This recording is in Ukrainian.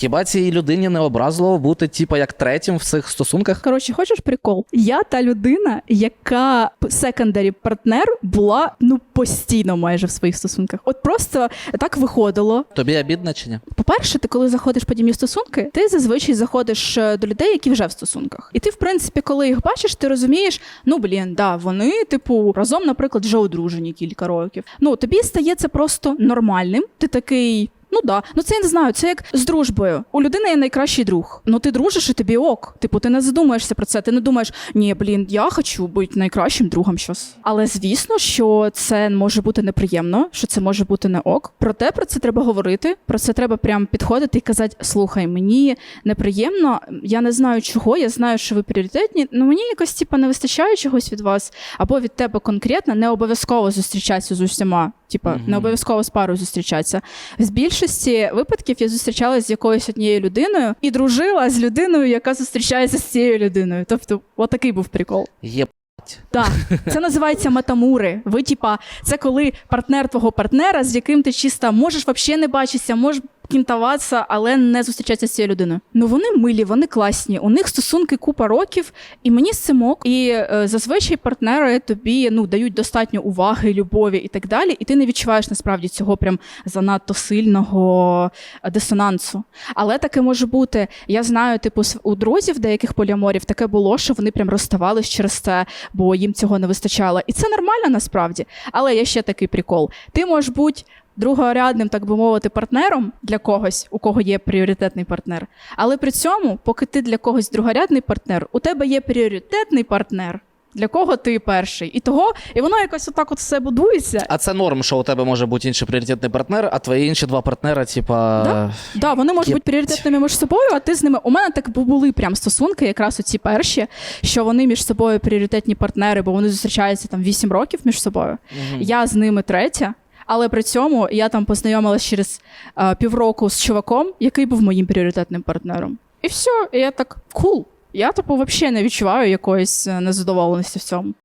Хіба цій людині не образливо бути, типа, як третім в цих стосунках? Коротше, хочеш прикол? Я та людина, яка секондарі партнер була ну постійно майже в своїх стосунках. От просто так виходило. Тобі обідно чи ні? По-перше, ти коли заходиш подібні стосунки, ти зазвичай заходиш е, до людей, які вже в стосунках. І ти, в принципі, коли їх бачиш, ти розумієш, ну блін, да, вони, типу, разом, наприклад, вже одружені кілька років. Ну тобі стає це просто нормальним. Ти такий. Ну да, ну це я не знаю. Це як з дружбою. У людини є найкращий друг. Ну ти дружиш і тобі ок. Типу, ти не задумаєшся про це. Ти не думаєш, ні, блін, я хочу бути найкращим другом щось. Але звісно, що це може бути неприємно, що це може бути не ок. Проте про це треба говорити. Про це треба прям підходити і казати: слухай, мені неприємно, я не знаю чого. Я знаю, що ви пріоритетні. Ну мені якось типа не вистачає чогось від вас, або від тебе конкретно не обов'язково зустрічатися з усіма. Типа, Мгм. не обов'язково з парою зустрічатися. В більшості випадків я зустрічалася з якоюсь однією людиною і дружила з людиною, яка зустрічається з цією людиною. Тобто, отакий був прикол. Є Так, це називається метамури. Ви, типа, це коли партнер твого партнера, з яким ти чисто можеш взагалі не бачитися, можеш кінтуватися, але не зустрічатися з цією людиною. Ну вони милі, вони класні. У них стосунки купа років, і мені з. І е, зазвичай партнери тобі ну дають достатньо уваги, любові і так далі. І ти не відчуваєш насправді цього прям занадто сильного е, дисонансу. Але таке може бути. Я знаю, типу, у друзів деяких поліаморів таке було, що вони прям розставались через це, бо їм цього не вистачало. І це нормально насправді. Але є ще такий прикол: ти можеш бути. Другорядним, так би мовити, партнером для когось, у кого є пріоритетний партнер. Але при цьому, поки ти для когось другорядний партнер, у тебе є пріоритетний партнер, для кого ти перший. І того, і воно якось отак от все будується. А це норм, що у тебе може бути інший пріоритетний партнер, а твої інші два партнери, типа. Да. Да, вони можуть Є- бути пріоритетними між собою, а ти з ними. У мене так бу- були прям стосунки, якраз оці перші, що вони між собою пріоритетні партнери, бо вони зустрічаються там 8 років між собою. Мгм. Я з ними третя. Але при цьому я там познайомилась через е, півроку з чуваком, який був моїм пріоритетним партнером. І все, і я так кул. Я типу взагалі не відчуваю якоїсь е, незадоволеності в цьому.